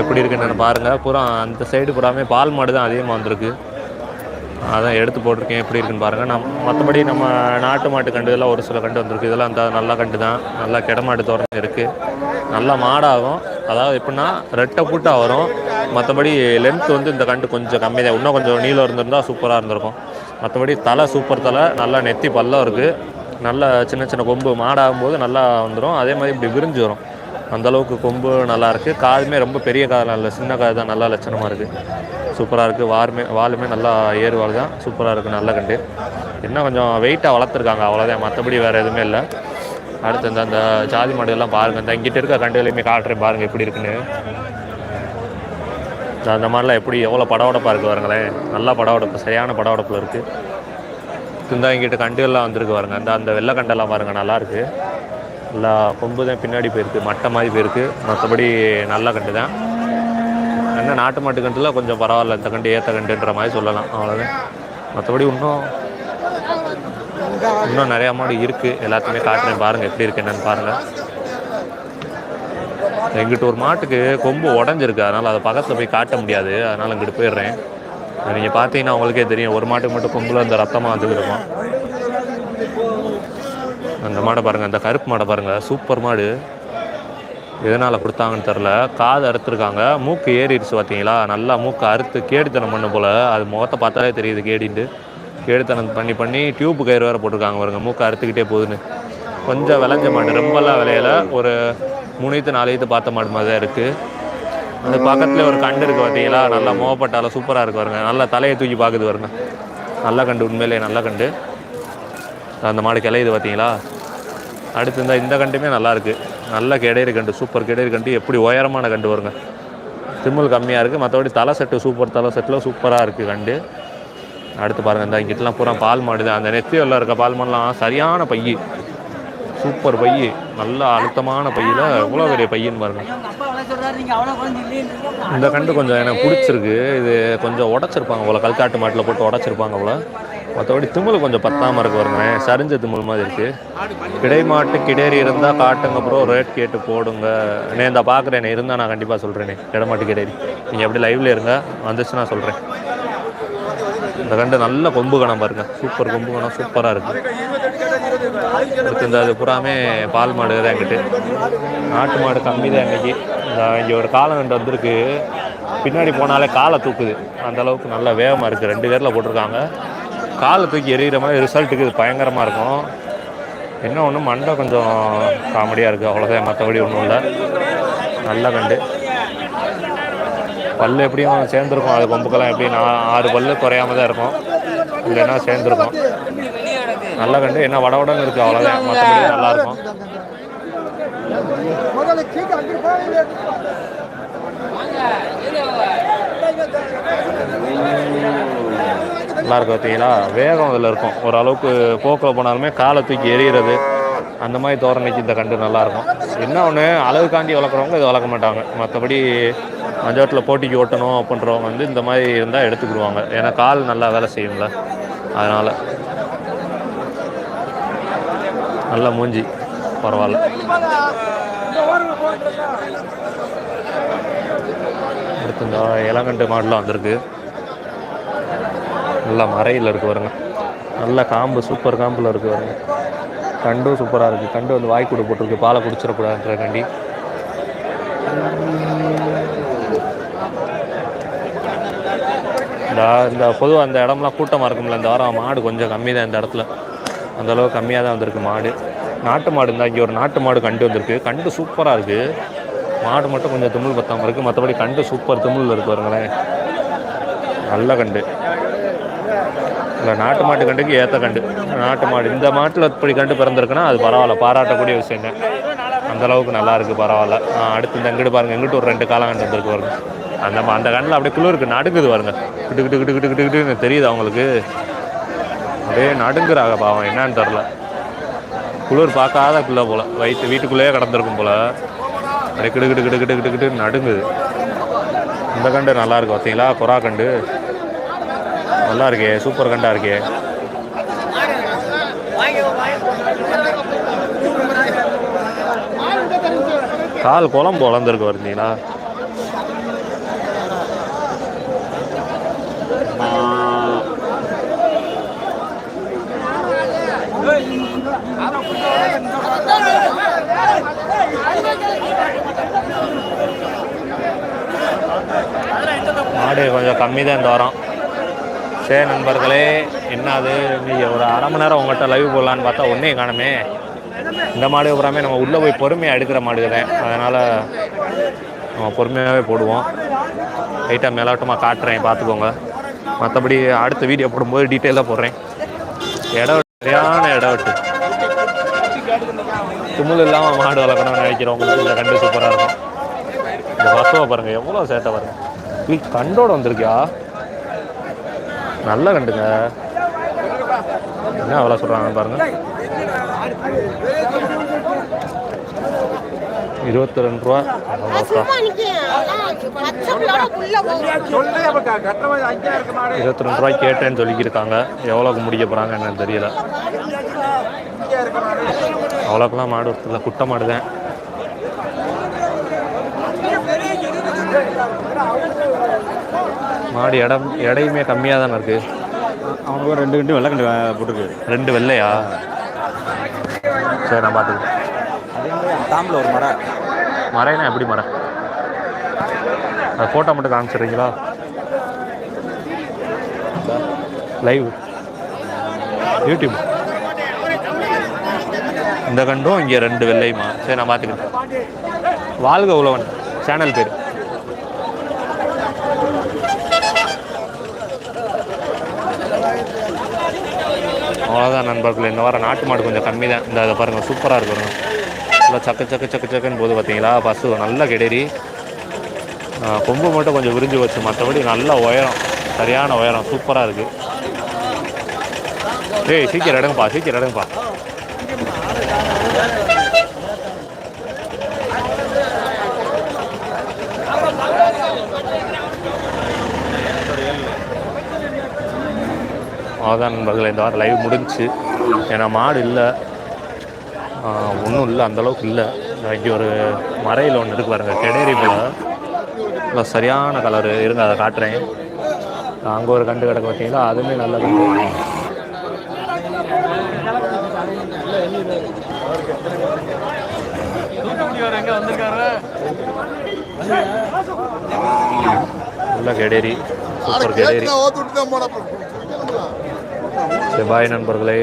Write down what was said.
எப்படி இருக்குன்னு பாருங்கள் பூரா அந்த சைடு பூராமே பால் மாடு தான் அதிகமாக வந்திருக்கு. அதான் எடுத்து போட்டிருக்கேன். எப்படி இருக்குன்னு பாருங்கள் நம் மற்றபடி நம்ம நாட்டு மாட்டு கண்டு இதெல்லாம் ஒரு சில கண்டு வந்திருக்கு. இதெல்லாம் அந்த நல்ல கண்டு தான். நல்லா கிடமாட்டு தோரணை இருக்குது நல்லா மாடாகும். அதாவது எப்படின்னா ரெட்டை பூட்டாக வரும். மற்றபடி லென்த் வந்து இந்த கண்டு கொஞ்சம் கம்மி தான் இன்னும் கொஞ்சம் நீளம் இருந்திருந்தால் சூப்பராக இருந்திருக்கும். மற்றபடி தலை சூப்பர் தலை. நல்லா நெத்தி பல்லம் இருக்குது நல்லா சின்ன சின்ன கொம்பு மாடாகும்போது நல்லா வந்துடும் அதே மாதிரி இப்படி விரிஞ்சு வரும். அந்தளவுக்கு கொம்பு நல்லாயிருக்கு காதுமே ரொம்ப பெரிய காதெலாம் இல்லை சின்ன காது தான் நல்லா லட்சணமாக இருக்குது சூப்பராக இருக்குது வாருமே வாலுமே நல்லா ஏறுவாள் தான். சூப்பராக இருக்குது நல்ல கண்டு. இன்னும் கொஞ்சம் வெயிட்டாக வளர்த்துருக்காங்க அவ்வளோதான் மற்றபடி வேறு எதுவுமே இல்லை. அடுத்து இந்த அந்த ஜாதி மாடுகள்லாம் பாருங்கள் இந்த இங்கிட்ட இருக்க கண்டுகளையுமே காட்டுறேன் பாருங்கள் எப்படி இருக்குன்னு. அந்த மாதிரிலாம் எப்படி எவ்வளோ படவடப்பாக இருக்குது பாருங்களேன். நல்லா படவடப்பு சரியான படவடப்பில் இருக்குது இந்த இங்கிட்ட கண்டுகள்லாம் வந்திருக்கு பாருங்கள் அந்த அந்த வெள்ளை கண்டெல்லாம் பாருங்கள் நல்லாயிருக்கு எல்லா நல்லா கொம்பு தான் பின்னாடி போயிருக்கு மட்டை மாதிரி போயிருக்கு. மற்றபடி நல்ல கண்டு தான். என்ன நாட்டு மாட்டு கண்டுல கொஞ்சம் பரவாயில்ல இந்த கண்டு ஏற்ற கண்டுன்ற மாதிரி சொல்லலாம் அவ்வளோதான் மற்றபடி இன்னும் இன்னும் நிறையா மாடு இருக்குது எல்லாத்தையுமே காட்டுறேன் பாருங்கள் எப்படி இருக்கு என்னன்னு பாருங்கள் எங்கிட்ட ஒரு மாட்டுக்கு கொம்பு உடஞ்சிருக்கு அதனால் அதை பக்கத்தில் போய் காட்ட முடியாது. அதனால் இங்கிட்டு போயிடுறேன். நீங்கள் பார்த்தீங்கன்னா உங்களுக்கே தெரியும் ஒரு மாட்டுக்கு மட்டும் கொம்பில் அந்த ரத்தமாக வந்து இருக்கும். அந்த மாடை பாருங்கள் அந்த கருப்பு மாடை பாருங்கள் சூப்பர் மாடு. எதனால் கொடுத்தாங்கன்னு தெரில காது அறுத்துருக்காங்க. மூக்கு ஏறிடுச்சு பார்த்தீங்களா நல்லா மூக்கு அறுத்து கேடித்தனம் பண்ண போல். அது முகத்தை பார்த்தாலே தெரியுது கேடின்ட்டு. கேடித்தனம் பண்ணி பண்ணி டியூப்பு கயிறு வேறு போட்டிருக்காங்க பாருங்க. மூக்கு அறுத்துக்கிட்டே போகுதுன்னு. கொஞ்சம் விளைஞ்ச மாடு. ரொம்பலாம் விளையல. ஒரு மூணைத்து நாலையத்து பார்த்த மாடு மாதிரி தான் இருக்குது அந்த பக்கத்தில் ஒரு கண்டு இருக்குது பார்த்தீங்களா நல்லா முகப்பட்டால சூப்பராக இருக்கு வருங்க நல்லா தலையை தூக்கி பார்க்குது வருங்க நல்ல கண்டு உண்மையிலே நல்ல கண்டு. அந்த மாடு கிளையுது பார்த்தீங்களா அடுத்து இந்த இந்த கண்டுமே நல்லாயிருக்கு நல்ல கிடையிறு கண்டு சூப்பர் கிடையிறு கண்டு. எப்படி உயரமான கண்டு வருங்க திம்மல் கம்மியாக இருக்குது மற்றபடி தலை செட்டு சூப்பர் தலை செட்டில் சூப்பராக இருக்குது கண்டு. அடுத்து பாருங்கள் இந்த இங்கிட்டலாம் பூரா பால் மாடு தான். அந்த நெத்தி வெள்ள இருக்க பால் மாடுலாம் சரியான பையி சூப்பர் பையி நல்ல அழுத்தமான பையில் இவ்வளோ பெரிய பையன்னு பாருங்கள் இந்த கண்டு கொஞ்சம் எனக்கு பிடிச்சிருக்கு. இது கொஞ்சம் உடச்சிருப்பாங்க போல. கல்காட்டு மாட்டில் போட்டு உடச்சிருப்பாங்க போல. மற்றபடி திமில் கொஞ்சம் பத்தாமல் இருக்கு வருங்க சரிஞ்ச திமில் மாதிரி இருக்குது கிடை மாட்டு கிடேரி இருந்தால் காட்டுங்க அப்புறம் ரேட் கேட்டு போடுங்க. நே இந்த பார்க்குறேனே இருந்தால் நான் கண்டிப்பாக சொல்கிறேனே கிடைமாட்டு கிடேரி நீங்கள் எப்படி லைவ்ல இருங்க. வந்துச்சு நான் சொல்கிறேன் இந்த கண்டு நல்ல கொம்பு கணம் பாருங்க. சூப்பர் கொம்பு கணம். சூப்பராக இருக்குது அடுத்து இந்த அது பூராமே பால் மாடு தான் எங்கிட்டு நாட்டு மாடு கம்மி தான் இன்றைக்கி இந்த இங்கே ஒரு காலங்கண்டு வந்திருக்கு. பின்னாடி போனாலே காலை தூக்குது. அந்த அளவுக்கு நல்ல வேகமாக இருக்குது ரெண்டு பேரில் போட்டிருக்காங்க. காலை தூக்கி எறிகிற மாதிரி ரிசல்ட்டுக்கு இது பயங்கரமாக இருக்கும். என்ன ஒன்று மண்டை கொஞ்சம் காமெடியாக இருக்குது அவ்வளோதான் மற்றபடி ஒன்றும் இல்லை. நல்ல கண்டு. பல் எப்படியும் சேர்ந்துருக்கும். அது கொம்புக்கெல்லாம் எப்படியும் நான் ஆறு பல்லு குறையாம தான் இருக்கும். இல்லைன்னா சேர்ந்துருக்கும். நல்ல கண்டு. என்ன வடவடன்னு இருக்குது அவ்வளோதான் மற்றபடி நல்லாயிருக்கும் நல்லா இருக்கு பார்த்தீங்களா வேகம் அதில் இருக்கும். ஓரளவுக்கு போக்கில் போனாலுமே காலை தூக்கி எறிகிறது அந்த மாதிரி தோரணைக்கு இந்த கண்டு நல்லாயிருக்கும் என்ன ஒன்று அளவுக்காண்டி வளர்க்குறவங்க இதை வளர்க்க மாட்டாங்க. மற்றபடி மஞ்சோட்டில் போட்டிக்கு ஓட்டணும் அப்படின்றவங்க வந்து இந்த மாதிரி இருந்தால் எடுத்துக்கிடுவாங்க. ஏன்னா கால் நல்லா வேலை செய்யும்ல. அதனால் நல்ல மூஞ்சி. பரவாயில்ல. அடுத்து இந்த இளங்கண்டு மாடலாம் வந்திருக்கு. நல்லா மறையில் இருக்கு வருங்க நல்ல காம்பு சூப்பர் காம்பில் இருக்கு வருங்க கண்டும் சூப்பராக இருக்குது கண்டு வந்து வாய்க்கூட போட்டிருக்கு. பாலை குடிச்சிடக்கூடாதுன்ற கண்டி இந்த இந்த பொதுவாக அந்த இடம்லாம் கூட்டமாக இருக்கும்ல. இந்த வாரம் மாடு கொஞ்சம் கம்மி தான் இந்த இடத்துல. அந்த அளவுக்கு கம்மியாக தான் வந்திருக்கு மாடு. நாட்டு மாடு இருந்தால் இங்கே ஒரு நாட்டு மாடு கண்டு வந்திருக்கு. கண்டு சூப்பராக இருக்குது மாடு மட்டும் கொஞ்சம் திமிழ் பத்தாமல் இருக்குது மற்றபடி கண்டு சூப்பர் திமிழில் இருக்கு பாருங்களேன். நல்ல கண்டு. இல்லை நாட்டு மாட்டு கண்டுக்கு ஏற்ற கண்டு. நாட்டு மாடு இந்த மாட்டில் இப்படி கண்டு பிறந்திருக்குன்னா அது பரவாயில்ல பாராட்டக்கூடிய விஷயம் தான் அந்தளவுக்கு நல்லாயிருக்கு நல்லா இருக்குது பரவாயில்ல. அடுத்து இந்த எங்கிட்டு பாருங்கள் எங்கிட்டு ஒரு ரெண்டு காலங்கண்டு வந்திருக்கு பாருங்க. அந்த அந்த கண்ணில் அப்படியே குளிருக்கு நடுக்குது பாருங்க. கிட்டு கிட்டு கிட்டு கிட்டு கிட்டு கிட்டுன்னு தெரியுது அவங்களுக்கு அப்படியே நடுங்குறாங்க பாவம் என்னன்னு தெரில குளிர் பார்க்காத பிள்ளை போல் வயிற்று வீட்டுக்குள்ளேயே கிடந்திருக்கும் போல். அப்படியே கிடு கிடு கிடு கிடு கிட்டு கிட்டு நடுங்குது. இந்த கண்டு நல்லாயிருக்கு பார்த்தீங்களா? புறா கண்டு. நல்லா இருக்கே சூப்பர் கண்டா இருக்கே. கால் குழம்பு வளர்ந்துருக்கு வருந்தீங்களா மாடு கொஞ்சம் கம்மி தான் இந்த வாரம். சரி நண்பர்களே என்னது? நீங்கள் ஒரு அரை மணி நேரம் உங்கள்கிட்ட லைவ் போடலான்னு பார்த்தா ஒன்றே காணுமே. இந்த மாடு அப்புறமே நம்ம உள்ளே போய் பொறுமையாக எடுக்கிற மாடு தான் அதனால் நம்ம பொறுமையாகவே போடுவோம். லைட்டாக மேலோட்டமாக காட்டுறேன் பார்த்துக்கோங்க. மற்றபடி அடுத்த வீடியோ போடும்போது டீட்டெயிலாக போடுறேன். இடம் விட்டு, சரியான இடம் விட்டு தும்முல் இல்லாமல் மாடு வளர்க்கணும்னு நினைக்கிறவங்களுக்கு இந்த கண்டு சூப்பராக இருக்கும். இந்த பசுவை பாருங்கள் எவ்வளோ சேட்டை பாருங்க. கண்டோடு வந்திருக்கியா? நல்ல கண்டுங்க. என்ன அவ்வளோ சொல்கிறாங்க பாருங்க. இருபத்தி ரெண்டு ரூபா இருபத்தி ரெண்டு ரூபாய்க்கு கேட்டேன்னு சொல்லிக்கிருக்காங்க. எவ்வளோக்கு முடிக்க போகிறாங்க என்னன்னு தெரியல. அவ்வளோக்கெல்லாம் மாடு இல்லை குட்டை மாடு தான் மாடு இடம் எடையுமே கம்மியாக தானே இருக்குது அவனுக்கு ஒரு ரெண்டு கண்டு வெள்ளை கண்டு போட்டுருக்கு ரெண்டு வெள்ளையா? சரி நான் பார்த்துக்கிறேன் தாம்பில் ஒரு மரம் மறைனா எப்படி மறை அது ஃபோட்டோ மட்டும் காமிச்சிடுறீங்களா? லைவ் யூடியூப் இந்த கண்டும் இங்கே ரெண்டு வெள்ளையுமா? சரி நான் பார்த்துக்கிறேன் வாழ்க உழவன். சேனல் பேர். அவ்வளோதான் நண்பர்கள். இந்த வாரம் நாட்டு மாடு கொஞ்சம் கம்மி தான். இந்த அதை பாருங்கள் சூப்பராக இருக்கும். நல்லா சக்கு சக்கு சக்கு சக்குன்னு போது பார்த்தீங்களா? பசு நல்ல கெடரி கொம்பு மட்டும் கொஞ்சம் விரிஞ்சு வச்சு மற்றபடி நல்ல உயரம். சரியான உயரம். சூப்பராக இருக்குது ஏய் சீக்கிரம் இடங்கப்பா சீக்கிரம் இடங்கப்பா அவ்வளோதான் நண்பர்கள் இந்த வாரம் லைவ் முடிஞ்சுச்சு ஏன்னா மாடு இல்லை. ஒன்றும் இல்லை அந்தளவுக்கு இல்லை. இங்கே ஒரு மறையில் ஒன்று இருக்கு பாருங்கள் கெடேரி போல் இல்லை சரியான கலரு இருங்க அதை காட்டுறேன். அங்கே ஒரு கண்டு கிடக்கு பார்த்தீங்களா அதுவுமே நல்ல கண்டு. நல்ல கெடேரி சூப்பர் கெடேரி. செவ்வாய் நண்பர்களே